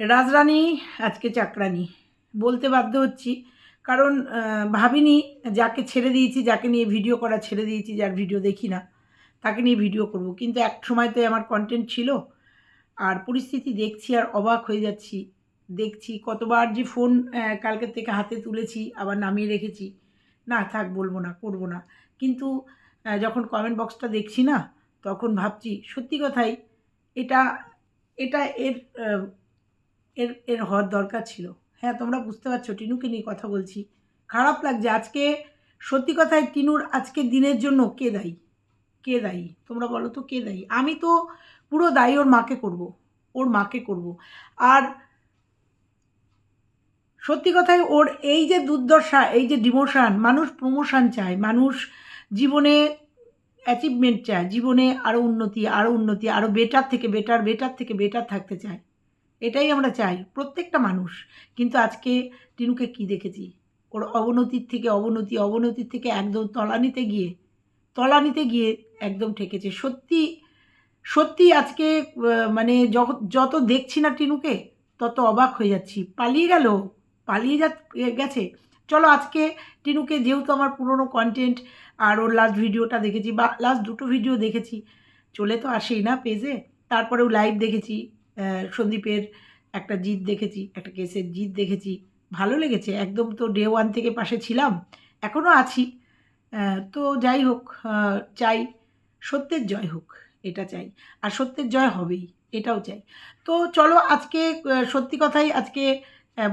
রাজরানী, আজকে চাকরানি। বলতে বাধ্য হচ্ছি, কারণ ভাবিনি যাকে ছেড়ে দিয়েছি, যাকে নিয়ে ভিডিও করা ছেড়ে দিয়েছি, যার ভিডিও দেখি না, তাকে নিয়ে ভিডিও করব। কিন্তু এক সময় তো আমার কন্টেন্ট ছিল, আর পরিস্থিতি দেখছি আর অবাক হয়ে যাচ্ছি। দেখছি কতবার যে ফোন কালকের থেকে হাতে তুলেছি, আবার নামিয়ে রেখেছি। না থাক, বলব না, করব না। কিন্তু যখন কমেন্ট বক্সটা দেখছি না, তখন ভাবছি, সত্যি কথাই, এটা এটা এর এর এর হওয়ার দরকার ছিল। হ্যাঁ তোমরা বুঝতে পারছ, টিনুকে নিয়ে কথা বলছি। খারাপ লাগছে। আজকে, সত্যি কথায় টিনুর আজকে দিনের জন্য কে দায়ী? কে দায়ী? তোমরা বলো তো, কে দায়ী? আমি তো পুরো দায়ী ওর মাকে করব। ওর মাকে করব। আর সত্যি কথায় ওর এই যে দুর্দশা, এই যে ডিমোশান, মানুষ প্রমোশন চায়, মানুষ জীবনে অ্যাচিভমেন্ট চায়, জীবনে আরও উন্নতি আরও উন্নতি আরও বেটার থেকে বেটার বেটার থেকে বেটার থাকতে চায়। এটাই আমরা চাই, প্রত্যেকটা মানুষ। কিন্তু আজকে টিনুকে কি দেখেছি? ওর অবনতির থেকে অবনতি, অবনতির থেকে একদম তলানিতে গিয়ে তলানিতে গিয়ে একদম ঠেকেছে। সত্যি সত্যি আজকে মানে যত- দেখছি না টিনুকে, তত অবাক হয়ে যাচ্ছি। পালিয়ে গেল, পালিয়ে যা গেছে। চলো আজকে টিনুকে, যেহেতু আমার পুরনো কন্টেন্ট আর ওর লাস্ট ভিডিওটা দেখেছি, বা লাস্ট দুটো ভিডিও দেখেছি, চলে তো আসেই না পেজে তারপরেও লাইভ দেখেছি। সন্দীপের একটা জিত দেখেছি, একটা কেসের জিত দেখেছি। ভালো লেগেছে, একদম তো ডে ওয়ান থেকে পাশে ছিলাম এখনও আছি। তো যাই হোক চাই সত্যের জয় হোক, এটা চাই। আর সত্যের জয় হবেই, এটাও চাই। তো চলো আজকে সত্যি কথাই আজকে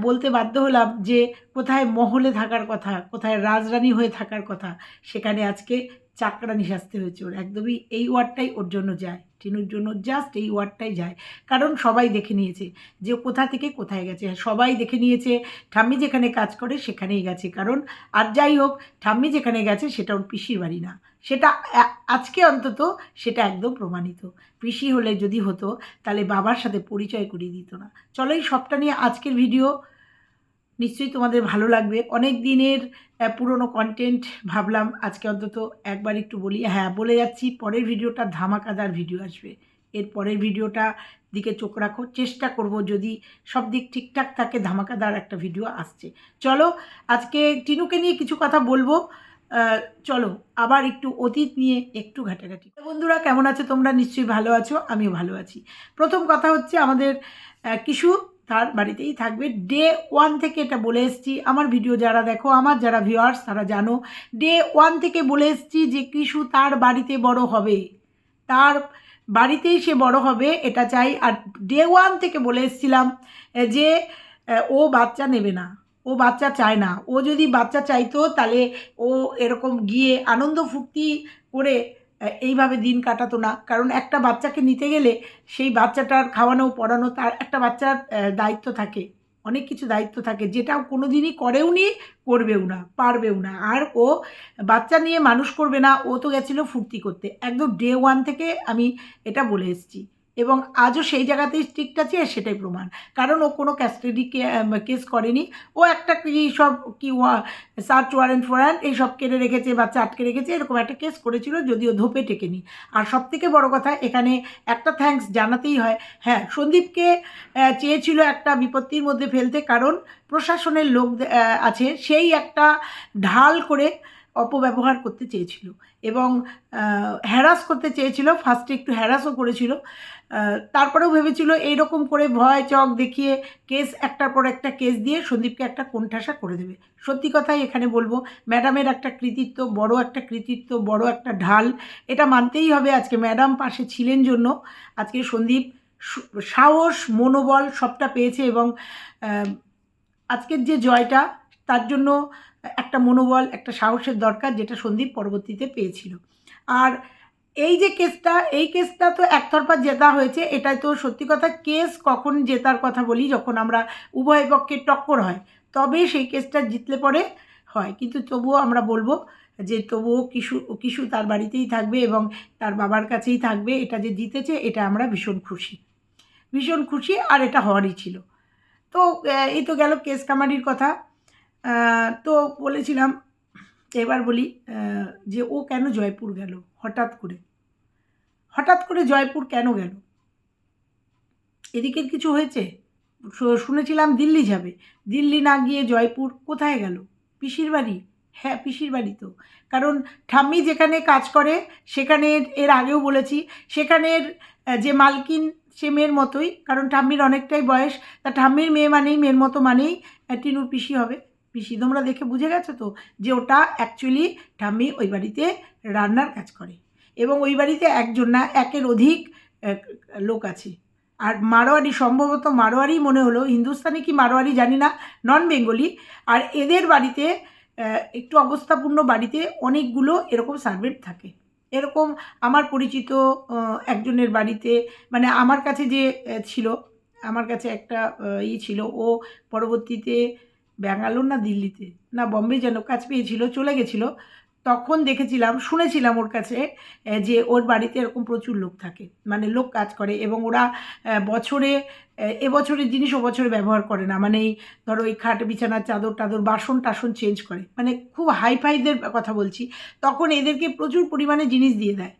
বলতে বাধ্য হলাম যে কোথায় মহলে থাকার কথা, কোথায় রাজরানী হয়ে থাকার কথা, সেখানে আজকে চাকরানি সাজতে হয়েছে ওর। একদমই এই ওয়ার্ডটাই ওর জন্য যায়। টিনুর জন্য জাস্ট এই ওয়ার্ডটাই যায়। কারণ সবাই দেখে নিয়েছে যে কোথা থেকে কোথায় গেছে। সবাই দেখে নিয়েছে, ঠাম্মি যেখানে কাজ করে সেখানেই গেছে। কারণ আর যাই হোক, ঠাম্মি যেখানে গেছে সেটা ওর পিসির বাড়ি না। সেটা আজকে অন্তত সেটা একদম প্রমাণিত। পিসি হলে যদি হতো, তাহলে বাবার সাথে পরিচয় করিয়ে দিত না। চলো এই সবটা নিয়ে আজকের ভিডিও নিশ্চয়ই তোমাদের ভালো লাগবে। অনেক দিনের পুরনো কন্টেন্ট ভাবলাম আজকে অন্তত একবার একটু বলি। হ্যাঁ বলে যাচ্ছি পরের ভিডিওটা ধামাকাদার ভিডিও আসবে। এর পরের ভিডিওটা দিকে চোখ রাখো। চেষ্টা করব যদি সব দিক ঠিকঠাক থাকে ধামাকাদার একটা ভিডিও আসছে। চলো, আজকে টিনুকে নিয়ে কিছু কথা বলব। চলো, আবার একটু অতীত নিয়ে একটু ঘাটাঘাটি। বন্ধুরা, কেমন আছো? তোমরা নিশ্চয়ই ভালো আছো, আমিও ভালো আছি। প্রথম কথা হচ্ছে আমাদের কিশু তার বাড়িতেই থাকবে। ডে ওয়ান থেকে এটা বলে এসেছি। আমার ভিডিও যারা দেখো, আমার যারা ভিউয়ার্স তারা জানো ডে ওয়ান থেকে বলে এসছি যে কিশু তার বাড়িতে বড় হবে। তার বাড়িতেই সে বড় হবে, এটা চাই। আর ডে ওয়ান থেকে বলে এসেছিলাম যে ও বাচ্চা নেবে না, ও বাচ্চা চায় না। ও যদি বাচ্চা চাইতো, তাহলে ও এরকম গিয়ে আনন্দ ফুর্তি করে এইভাবে দিন কাটাতো না। কারণ একটা বাচ্চাকে নিতে গেলে সেই বাচ্চাটার খাওয়ানো, পড়ানো, তার একটা বাচ্চার দায়িত্ব থাকে। অনেক কিছু দায়িত্ব থাকে। যেটা কোনো দিনই করেও নি, করবেও না, পারবেও না। আর ও বাচ্চা নিয়ে মানুষ করবে না, ও তো গেছিল ফুর্তি করতে। একদম ডে ওয়ান থেকে আমি এটা বলে এসেছি। এবং আজও সেই জায়গাতেই স্ট্রিক্ট আছে আর সেটাই প্রমাণ। কারণ ও কোনো ক্যাস্টাডি কেস করেনি। ও একটা কি সব কি সার্চ ওয়ারেন্ট ফোয়ারেন্ট এইসব কেড়ে রেখেছে বাচ্চা আটকে রেখেছে, এরকম একটা কেস করেছিল যদিও ধোপে টেকেনি। আর সব থেকে বড় কথা, এখানে একটা থ্যাঙ্কস জানাতেই হয়। হ্যাঁ সন্দীপকে চেয়েছিল একটা বিপত্তির মধ্যে ফেলতে কারণ প্রশাসনের লোক আছে। সেই একটা ঢাল করে অপব্যবহার করতে চেয়েছিল এবং হ্যারাস করতে চেয়েছিল ফার্স্টে একটু হ্যারাসও করেছিল। তারপরেও ভেবেছিল এইরকম করে ভয়, চক দেখিয়ে কেস একটার পর একটা কেস দিয়ে সন্দীপকে একটা কোণঠাসা করে দেবে। সত্যি কথাই এখানে বলব ম্যাডামের একটা কৃতিত্ব, বড় একটা কৃতিত্ব, বড় একটা ঢাল, এটা মানতেই হবে আজকে ম্যাডাম পাশে ছিলেন জন্য। আজকে সন্দীপ সাহস, মনোবল সবটা পেয়েছে এবং আজকের যে জয়টা, তার জন্য একটা মনোবল, একটা সাহসের দরকার যেটা সন্দীপ পরবর্তীতে পেয়েছিল। আর এই যে কেসটা, এই কেসটা তো একতরফা জেতা হয়েছে, এটাই তো সত্যি কথা। কেস কখন জেতার কথা বলি, যখন আমরা উভয় পক্ষে টক্কর হয়, তবে সেই কেসটা জিতলে পরে হয়। কিন্তু তবুও আমরা বলব যে তবুও কিশু কিশু তার বাড়িতেই থাকবে এবং তার বাবার কাছেই থাকবে। এটা যে জিতেছে, এটা আমরা ভীষণ খুশি। ভীষণ খুশি, আর এটা হওয়ারই ছিল। তো এই তো গেল কেস কামারির কথা। তো বলেছিলাম, এবার বলি যে ও কেন জয়পুর গেল? হঠাৎ করে। হঠাৎ করে জয়পুর কেন গেল? এদিকের কিছু হয়েছে? শুনেছিলাম দিল্লি যাবে। দিল্লি না গিয়ে জয়পুর কোথায় গেল? পিসির বাড়ি? হ্যাঁ পিসির বাড়ি তো। কারণ ঠাম্মি যেখানে কাজ করে, সেখানে এর আগেও বলেছি, সেখানের যে মালকিন, সে মেয়ের মতোই। কারণ ঠাম্মির অনেকটাই বয়স। তা ঠাম্মির মেয়ে মানেই, মেয়ের মতো মানেই টিনুর পিসি হবে। পিসি, তোমরা দেখে বুঝে গেছো তো যে ওটা অ্যাকচুয়ালি ঠাম্মি ওই বাড়িতে রান্নার কাজ করে এবং ওই বাড়িতে একজন না, একের অধিক লোক আছে। আর মারোয়ারি, সম্ভবত মারোয়ারি মনে হলো, হিন্দুস্তানি কি মারোয়ারি জানি না, নন বেঙ্গলি। আর এদের বাড়িতে একটু অবস্থাপূর্ণ বাড়িতে অনেকগুলো এরকম সার্ভেন্ট থাকে। এরকম আমার পরিচিত একজনের বাড়িতে মানে আমার কাছে যে ছিল, আমার কাছে একটা ই ছিল, ও পরবর্তীতে ব্যাঙ্গালোর না দিল্লিতে? না, বম্বে যেন কাজ পেয়েছিল, চলে গেছিল। তখন দেখেছিলাম, শুনেছিলাম ওর কাছে যে ওর বাড়িতে এরকম প্রচুর লোক থাকে। মানে লোক কাজ করে এবং ওরা বছরে এবছরের জিনিস ও বছরে ব্যবহার করে না। মানে এই ধরো এই খাট বিছানার চাদর টাদর বাসন টাসন চেঞ্জ করে। মানে খুব হাই ফাইদের কথা বলছি। তখন এদেরকে প্রচুর পরিমাণে জিনিস দিয়ে দেয়।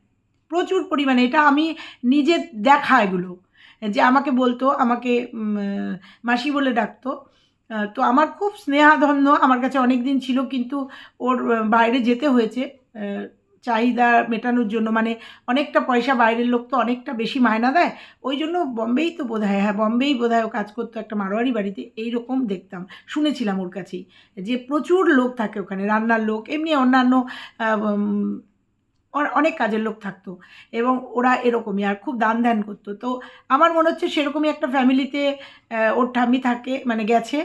প্রচুর পরিমাণে। এটা আমি নিজে দেখা এগুলো। যে আমাকে বলতো, আমাকে মাসি বলে ডাকতো তো আমার খুব স্নেহাধন্য, আমার কাছে অনেক দিন ছিল, কিন্তু ওর বাইরে যেতে হয়েছে। চাহিদা মেটানোর জন্য মানে অনেকটা পয়সা বাইরের লোক তো অনেকটা বেশি মায়না দেয়, ওই জন্য বম্বেই তো বোধ হয় হ্যাঁ বম্বেই বোধ হয় ও কাজ করতো একটা মারোয়ারি বাড়িতে এই রকম দেখতাম, শুনেছিলাম ওর কাছেই। যে প্রচুর লোক থাকে ওখানে, রান্নার লোক, এমনি অন্যান্য অনেক কাজের লোক থাকতো এবং ওরা এরকমই আর খুব দান ধ্যান করতো। তো আমার মনে হচ্ছে সেরকমই একটা ফ্যামিলিতে ওর ঠাম্মি থাকে মানে গেছে।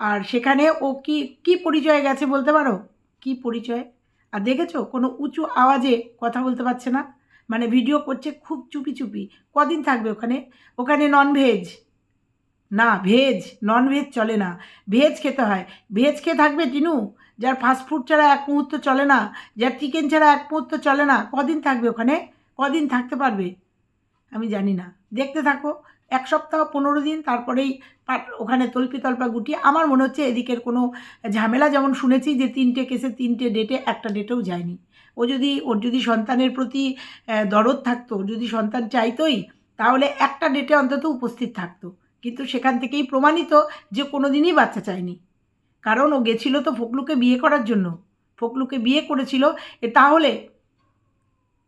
আর সেখানে ও কি কি পরিচয়ে গেছে বলতে পারো? কি পরিচয়? আর দেখেছ কোনো উঁচু আওয়াজে কথা বলতে পারছে না? মানে ভিডিও করছে খুব চুপি চুপি। কদিন থাকবে ওখানে? ওখানে নন ভেজ না ভেজ নন ভেজ চলে না। ভেজ খেতে হয়। ভেজ খেয়ে থাকবে টিনু? যার ফাস্টফুড ছাড়া এক মুহূর্ত চলে না, যার চিকেন ছাড়া এক মুহূর্ত চলে না, কদিন থাকবে ওখানে? কদিন থাকতে পারবে? আমি জানি না। দেখতে থাকো, এক সপ্তাহ, পনেরো দিন, তারপরেই ওখানে তল্পি তল্পা গুটিয়ে, আমার মনে হচ্ছে এদিকের কোনো ঝামেলা যেমন শুনেছি যে তিনটে কেসে তিনটে ডেটে একটা ডেটেও যায়নি। ও যদি, ওর যদি সন্তানের প্রতি দরদ থাকতো, যদি সন্তান চাইতোই, তাহলে একটা ডেটে অন্তত উপস্থিত থাকতো। কিন্তু সেখান থেকেই প্রমাণিত যে কোনো দিনই বাচ্চা চায়নি। কারণ ও গেছিল তো ফকলুকে বিয়ে করার জন্য। ফকলুকে বিয়ে করেছিল, এ তাহলে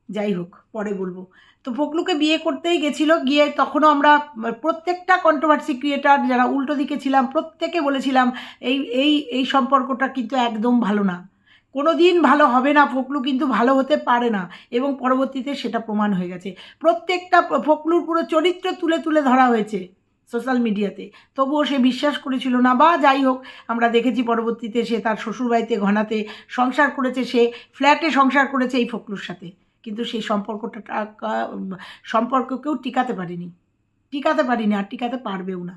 যাই হোক, পরে বলব। তো ফকলুকে বিয়ে করতেই গেছিল, গিয়ে তখনও আমরা প্রত্যেকটা কন্ট্রোভার্সি ক্রিয়েটার যারা উল্টো দিকে ছিলাম, প্রত্যেকে বলেছিলাম, এই এই এই সম্পর্কটা কিন্তু একদম ভালো না। কোনো দিন ভালো হবে না, ফকলু কিন্তু ভালো হতে পারে না, এবং পরবর্তীতে সেটা প্রমাণ হয়ে গেছে। প্রত্যেকটা ফকলুর পুরো চরিত্র তুলে তুলে ধরা হয়েছে। সোশ্যাল মিডিয়াতে। তবুও সে বিশ্বাস করেছিল না, বা যাই হোক, আমরা দেখেছি পরবর্তীতে সে তার শ্বশুরবাড়িতে, ঘনাতে সংসার করেছে, সে ফ্ল্যাটে সংসার করেছে এই ফকলুর সাথে। কিন্তু সেই সম্পর্কটা সম্পর্ককেও টিকাতে পারেনি। টিকাতে পারিনি, আর টিকাতে পারবেও না।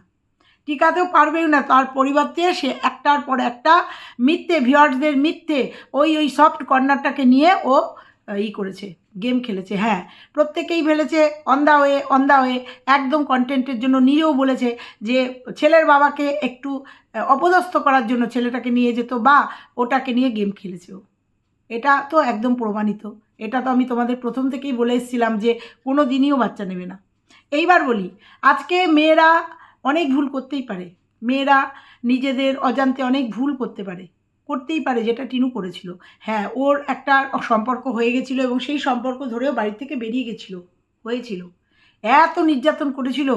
টিকাতেও পারবেও না, তার পরিবর্তে সে একটার পর একটা মিথ্যে ভিওয়ার্সদের মিথ্যে ওই ওই সফট কর্নারটাকে নিয়ে ও ই করেছে গেম খেলেছে হ্যাঁ। প্রত্যেকেই ফেলেছে অন্দা হয়ে অন্দা হয়ে একদম কন্টেন্টের জন্য নিজেও বলেছে যে, ছেলের বাবাকে একটু অপদস্থ করার জন্য ছেলেটাকে নিয়ে যেত বা ওটাকে নিয়ে গেম খেলেছে ও। এটা তো একদম প্রমাণিত। এটা তো আমি তোমাদের প্রথম থেকেই বলে এসেছিলাম যে কোনো দিনইও বাচ্চা নেবে না। এইবার বলি, আজকে মেয়েরা অনেক ভুল করতেই পারে। মেয়েরা নিজেদের অজান্তে অনেক ভুল করতে পারে। করতেই পারে, যেটা টিনু করেছিল। হ্যাঁ ওর একটা সম্পর্ক হয়ে গেছিল এবং সেই সম্পর্ক ধরেও বাড়ি থেকে বেরিয়ে গেছিল, হয়েছিল। এত নির্যাতন করেছিল,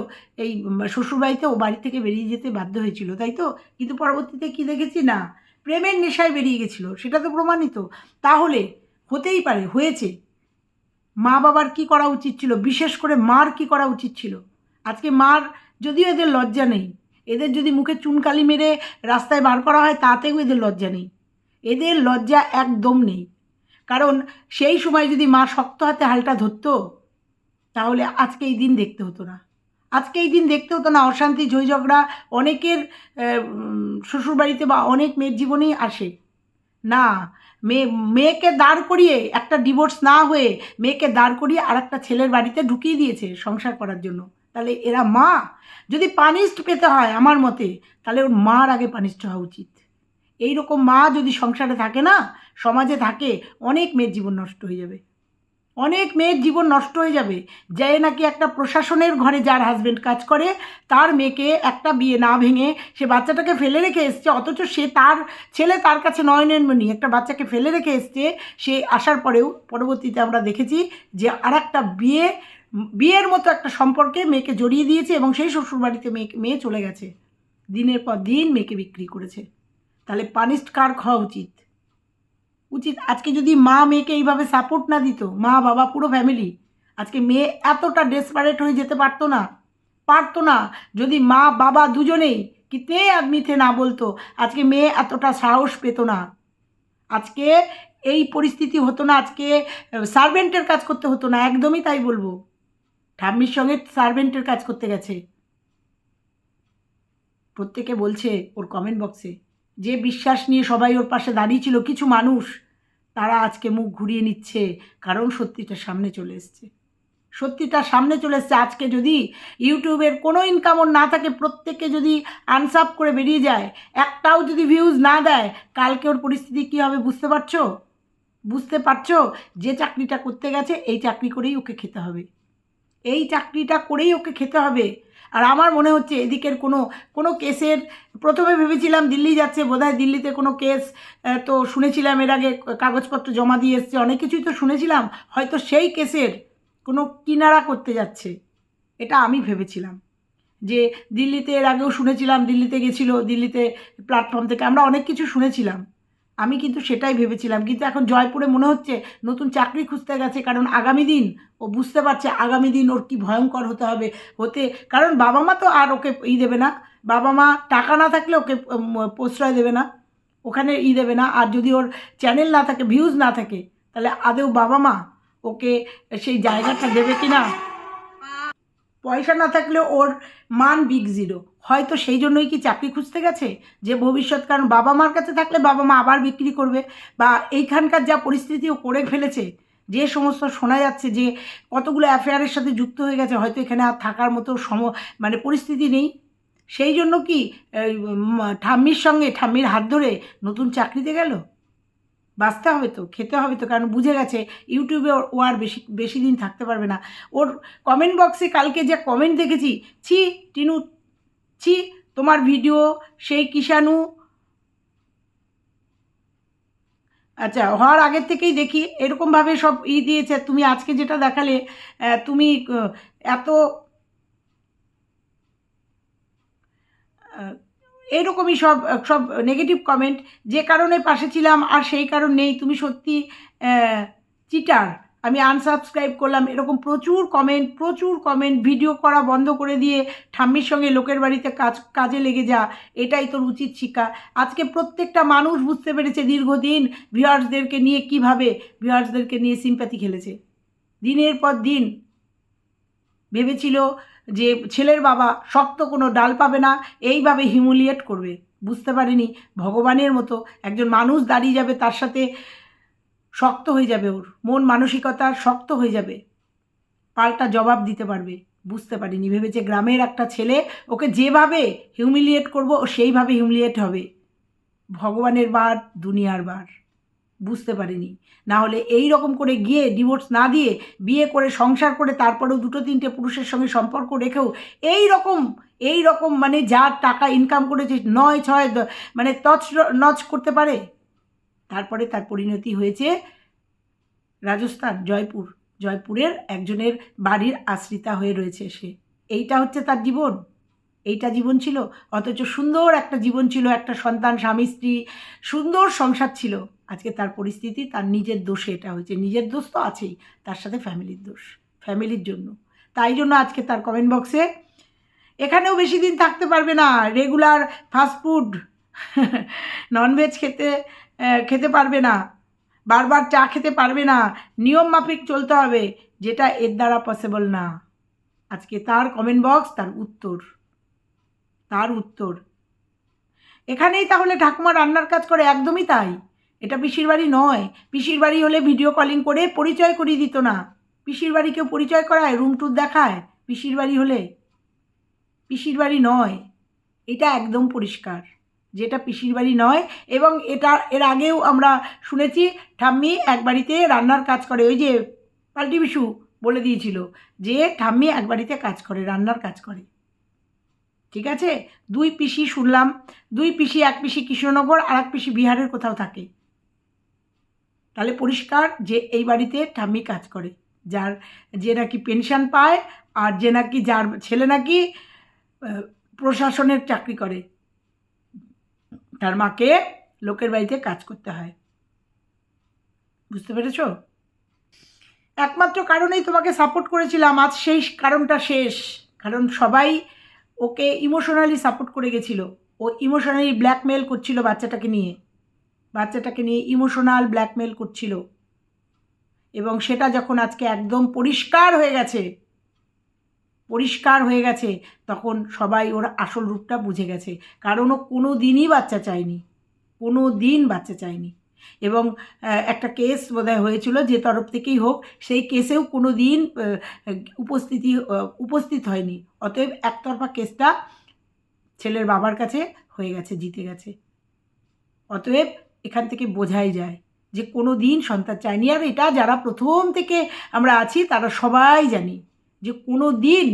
এই শ্বশুরবাড়িতে ও বাড়ি থেকে বেরিয়ে যেতে বাধ্য হয়েছিল, তাই তো? কিন্তু পরবর্তীতে কি দেখেছি? না, প্রেমের নেশায় বেরিয়ে গেছিল, সেটা তো প্রমাণিত। তাহলে হতেই পারে, হয়েছে। মা বাবার কি করা উচিত ছিল? বিশেষ করে মার কি করা উচিত ছিল? আজকে মার, যদিও এদের লজ্জা নেই এদের যদি মুখে চুনকালি মেরে রাস্তায় বার করা হয়, তাতেও এদের লজ্জা নেই। এদের লজ্জা একদম নেই। কারণ সেই সময় যদি মা শক্ত হাতে হালটা ধরতো, তাহলে আজকে এই দিন দেখতে হতো না। আজকে এই দিন দেখতে হতো না, অশান্তি ঝই ঝগড়া অনেকের শ্বশুরবাড়িতে বা অনেক মেয়ের জীবনেই আসে। না, মেয়ে, মেয়েকে দাঁড় করিয়ে একটা ডিভোর্স না হয়ে মেয়েকে দাঁড় করিয়ে আর একটা ছেলের বাড়িতে ঢুকিয়ে দিয়েছে সংসার করার জন্য। তাহলে এরা মা। যদি পানিশড পেতে হয় আমার মতে, তাহলে ওর মার আগে পানিশড হওয়া উচিত। এই রকম মা যদি সংসারে থাকে না, সমাজে থাকে, অনেক মেয়ের জীবন নষ্ট হয়ে যাবে। অনেক মেয়ের জীবন নষ্ট হয়ে যাবে। যে নাকি একটা প্রশাসনের ঘরে যার হাজব্যান্ড কাজ করে, তার মেয়েকে একটা বিয়ে না ভেঙে সে বাচ্চাটাকে ফেলে রেখে এসছে, অথচ সে তার ছেলে তার কাছে নয়নমণি একটা বাচ্চাকে ফেলে রেখে এসছে, সে আসার পরেও পরবর্তীতে আমরা দেখেছি যে আর একটা বিয়ে বিয়ের মতো একটা সম্পর্কে মেয়েকে জড়িয়ে দিয়েছে এবং সেই শ্বশুরবাড়িতে মেয়ে মেয়ে চলে গেছে। দিনের পর দিন মেয়েকে বিক্রি করেছে। তাহলে পানিশড কার খাওয়া উচিত? উচিত আজকে যদি মা মেয়েকে এইভাবে সাপোর্ট না দিত, মা, বাবা, পুরো ফ্যামিলি আজকে মেয়ে এতটা ডেসপারেট হয়ে যেতে পারতো না পারতো না। যদি মা, বাবা দুজনেই কিতে আদমিতে না বলতো, আজকে মেয়ে এতটা সাহস পেতো না। আজকে এই পরিস্থিতি হতো না, আজকে সার্ভেন্টের কাজ করতে হতো না, একদমই তাই বলব। ঠাম্মির সঙ্গে সার্ভেন্টের কাজ করতে গেছে। প্রত্যেকে বলছে ওর কমেন্ট বক্সে যে বিশ্বাস নিয়ে সবাই ওর পাশে দাঁড়িয়ে ছিল কিছু মানুষ, তারা আজকে মুখ ঘুরিয়ে নিচ্ছে, কারণ সত্যিটা সামনে চলে এসছে। সত্যিটা সামনে চলে এসছে, আজকে যদি ইউটিউবের কোনো ইনকাম ওর না থাকে, প্রত্যেকে যদি আনসাপ করে বেরিয়ে যায়, একটাও যদি ভিউজ না দেয়, কালকে ওর পরিস্থিতি কী হবে বুঝতে পারছ? বুঝতে পারছ? যে চাকরিটা করতে গেছে, এই চাকরি করেই ওকে খেতে হবে। এই চাকরিটা করেই ওকে খেতে হবে। আর আমার মনে হচ্ছে এদিকের কোনো কোনো কেসের, প্রথমে ভেবেছিলাম দিল্লি যাচ্ছে, বোধহয় দিল্লিতে কোনো কেস তো শুনেছিলাম এর আগে কাগজপত্র জমা দিয়ে এসছে, অনেক কিছুই তো শুনেছিলাম, হয়তো সেই কেসের কোনো কিনারা করতে যাচ্ছে। এটা আমি ভেবেছিলাম। যে দিল্লিতে এর আগেও শুনেছিলাম, দিল্লিতে গেছিল, দিল্লিতে প্ল্যাটফর্ম থেকে আমরা অনেক কিছু শুনেছিলাম। আমি কিন্তু সেটাই ভেবেছিলাম। কিন্তু এখন জয়পুরে মনে হচ্ছে নতুন চাকরি খুঁজতে গেছে, কারণ আগামী দিন ও বুঝতে পারছে আগামী দিন ওর কি ভয়ঙ্কর হতে হবে, হতে, কারণ বাবা মা তো আর ওকে ই দেবে না। বাবা মা টাকা না থাকলে ওকে প্রশ্রয় দেবে না, ওখানে ই দেবে না। আর যদি ওর চ্যানেল না থাকে ভিউজ না থাকে, তাহলে আদেও বাবা মা ওকে সেই জায়গাটা দেবে কি না পয়সা না থাকলে ওর মান বিগ জিরো হয়তো সেই জন্যই কি চাকরি খুঁজতে গেছে? যে ভবিষ্যৎ, কারণ বাবা মার কাছে থাকলে বাবা মা আবার বিক্রি করবে। বা এইখানকার যা পরিস্থিতি ও করে ফেলেছে, যে সমস্ত শোনা যাচ্ছে যে কতগুলো অ্যাফেয়ারের সাথে যুক্ত হয়ে গেছে, হয়তো এখানে আর থাকার মতো সম মানে পরিস্থিতি নেই। সেই জন্য কি ঠাম্মির সঙ্গে, ঠাম্মির হাত ধরে নতুন চাকরিতে গেল? বাঁচতে হবে তো, খেতে হবে তো, কারণ বুঝে গেছে ইউটিউবে ও আর বেশি বেশি দিন থাকতে পারবে না। ওর কমেন্ট বক্সে কালকে যে কমেন্ট দেখেছি, ছি, টিনু, ছি, তোমার ভিডিও সেই কিষাণু আচ্ছা হওয়ার আগের থেকেই দেখি, এরকমভাবে সব ই দিয়েছে। তুমি আজকে যেটা দেখালে তুমি এত এইরকমই সব সব নেগেটিভ কমেন্ট যে কারণে পাশে ছিলাম আর সেই কারণ নেই। তুমি সত্যি চিটার আমি আনসাবস্ক্রাইব করলাম। এরকম প্রচুর কমেন্ট প্রচুর কমেন্ট ভিডিও করা বন্ধ করে দিয়ে ঠাম্মির সঙ্গে লোকের বাড়িতে কাজ, কাজে লেগে যা। এটাই তোর উচিত শিক্ষা। আজকে প্রত্যেকটা মানুষ বুঝতে পেরেছে দীর্ঘদিন ভিউয়ার্সদেরকে নিয়ে কীভাবে ভিউয়ার্সদেরকে নিয়ে সিম্প্যাথি খেলেছে। দিনের পর দিন ভেবেছিল যে ছেলের বাবা শক্ত কোনো ডাল পাবে না, এইভাবে হিউমিলিয়েট করবে। বুঝতে পারেনি? ভগবানের মতো একজন মানুষ দাঁড়িয়ে যাবে, তার সাথে শক্ত হয়ে যাবে ওর। মন মানসিকতা শক্ত হয়ে যাবে। পাল্টা জবাব দিতে পারবে। বুঝতে পারিনি। ভেবেছে গ্রামের একটা ছেলে ওকে যেভাবে হিউমিলিয়েট করব, ও সেইভাবে হিউমিলিয়েট হবে। ভগবানের বার, দুনিয়ার বার। বুঝতে পারিনি। না হলে এই রকম করে গিয়ে ডিভোর্স না দিয়ে, বিয়ে করে, সংসার করে, তারপরেও দুটো তিনটে পুরুষের সঙ্গে সম্পর্ক রেখেও এই রকম এই রকম মানে যার টাকা ইনকাম করেছে, নয় ছয় মানে তছ নচ করতে পারে। তারপরে তার পরিণতি হয়েছে রাজস্থান, জয়পুর। জয়পুরের একজনের বাড়ির আশ্রিতা হয়ে রয়েছে সে। এইটা হচ্ছে তার জীবন। এইটা জীবন ছিল? অথচ সুন্দর একটা জীবন ছিল, একটা সন্তান, স্বামী, স্ত্রী, সুন্দর সংসার ছিল। আজকে তার পরিস্থিতি, তার নিজের দোষে, এটা হয়েছে। নিজের দোষ তো আছেই, তার সাথে ফ্যামিলির দোষ, ফ্যামিলির জন্য। তাই জন্য আজকে তার কমেন্ট বক্সে এখানেও বেশি দিন থাকতে পারবে না রেগুলার ফাস্টফুড ননভেজ খেতে খেতে পারবে না, বারবার চা খেতে পারবে না, নিয়ম মাফিক চলতে হবে, যেটা এর দ্বারা পসিবল না। আজকে তার কমেন্ট বক্স তার উত্তর। তার উত্তর। এখানেই তাহলে ঠাকুমা রান্নার কাজ করে, একদমই তাই। এটা পিসির বাড়ি নয়। পিসির বাড়ি হলে ভিডিও কলিং করে পরিচয় করিয়ে দিত না। পিসির বাড়ি কেউ পরিচয় করায় রুম টুর দেখায়? পিসির বাড়ি হলে? পিসির বাড়ি নয়। এটা একদম পরিষ্কার। যেটা পিসির বাড়ি নয়, এবং এটা এর আগেও আমরা শুনেছি, ঠাম্মি এক বাড়িতে রান্নার কাজ করে। ওই যে পাল্টি বিশু বলে দিয়েছিল যে, ঠাম্মি এক বাড়িতে কাজ করে, রান্নার কাজ করে। ঠিক আছে? দুই পিসি শুনলাম। দুই পিসি, এক পিসি কৃষ্ণনগর, আর এক পিসি বিহারের কোথাও থাকে। তাহলে পরিষ্কার যে এই বাড়িতে ঠাম্মি কাজ করে। যার যে নাকি পেনশন পায়, আর যে নাকি যার ছেলে নাকি প্রশাসনের চাকরি করে। তার মাকে লোকের বাড়িতে কাজ করতে হয়। বুঝতে পেরেছ? একমাত্র কারণেই তোমাকে সাপোর্ট করেছিলাম। আজ সেই কারণটা শেষ। কারণ সবাই ওকে ইমোশনালি সাপোর্ট করে গেছিল। ও ইমোশনালি ব্ল্যাকমেল করছিল বাচ্চাটাকে নিয়ে। বাচ্চাটাকে নিয়ে ইমোশনাল ব্ল্যাকমেল করছিল। এবং সেটা যখন আজকে একদম পরিষ্কার হয়ে গেছে, পরিষ্কার হয়ে গেছে, তখন সবাই ওর আসল রূপটা বুঝে গেছে। কারণ ও কোনো দিনই বাচ্চা চায়নি। কোনো দিন বাচ্চা চায়নি। এবং একটা কেস বোধহয় হয়েছিল যে তরফ থেকেই হোক, সেই কেসেও কোনো দিন উপস্থিতি উপস্থিত হয়নি। অতএব একতরফা কেসটা ছেলের বাবার কাছে হয়ে গেছে, জিতে গেছে। অতএব এখান থেকে বোঝাই যায় যে কোনো দিন সন্তান চায়নি। আর এটা যারা প্রথম থেকে আমরা আছি, তারা সবাই জানি যে কোনো দিন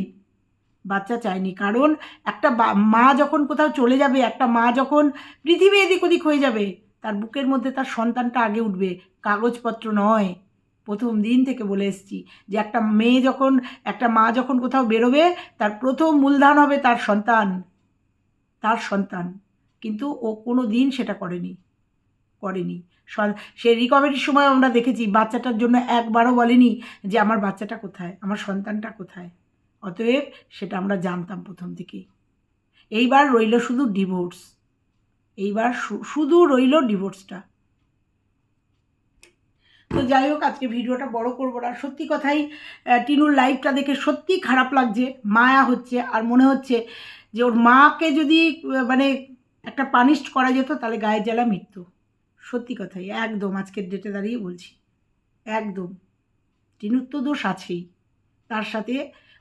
বাচ্চা চায়নি। কারণ একটা মা যখন কোথাও চলে যাবে, একটা মা যখন পৃথিবী এদিক ওদিক হয়ে যাবে তার বুকের মধ্যে তার সন্তানটা আগে উঠবে, কাগজপত্র নয়। প্রথম দিন থেকে বলে এসেছি যে একটা মেয়ে যখন, একটা মা যখন কোথাও বেরোবে, তার প্রথম মূলধান হবে তার সন্তান। তার সন্তান। কিন্তু ও কোনো দিন সেটা করেনি। করেনি। সে রিকভারির সময় আমরা দেখেছি বাচ্চাটার জন্য একবারও বলেনি যে আমার বাচ্চাটা কোথায়, আমার সন্তানটা কোথায়। অতএব সেটা আমরা জানতাম প্রথম থেকেই এইবার রইল শুধু ডিভোর্স এইবার শুধু রইল ডিভোর্সটা তো যাই হোক, আজকে ভিডিওটা বড় করব না। সত্যি কথাই টিনুর লাইফটা দেখে সত্যি খারাপ লাগছে, মায়া হচ্ছে, আর মনে হচ্ছে যে ওর মাকে যদি মানে একটা পানিশড করা যেত, তাহলে গায়ে জ্বালা মৃত্যু সত্যি কথাই, একদম আজকের ডেটে দাঁড়িয়ে বলছি, একদম। টিনুর তো দোষ আছেই, তার সাথে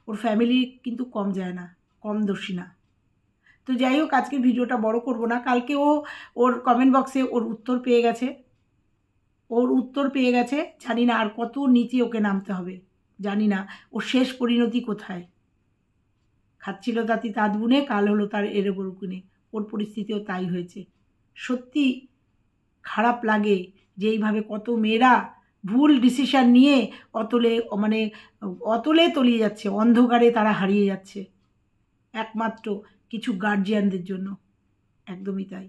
ওর ফ্যামিলি কিন্তু কম যায় না, কম দোষী না। তো যাই হোক, আজকের ভিডিওটা বড় করব না। কালকে ও, ওর কমেন্ট বক্সে ওর উত্তর পেয়ে গেছে। ওর উত্তর পেয়ে গেছে। জানি না আর কত নিচে ওকে নামতে হবে। জানি না। ওর শেষ পরিণতি কোথায়? খাচ্ছিল তাঁতি তাঁত বুনে, কাল হলো তার এরে বরুকুনে ওর পরিস্থিতিও তাই হয়েছে। সত্যি খারাপ লাগে যে এইভাবে কত মেয়েরা ভুল ডিসিশান নিয়ে অতলে মানে অতলে তলিয়ে যাচ্ছে। অন্ধকারে তারা হারিয়ে যাচ্ছে। একমাত্র কিছু গার্জিয়ানদের জন্য। একদমই তাই।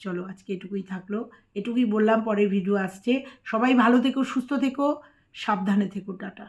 চলো, আজকে এটুকুই থাকল। এটুকুই বললাম, পরের ভিডিও আসছে। সবাই ভালো থেকো, সুস্থ থেকো, সাবধানে থেকো, টাটা।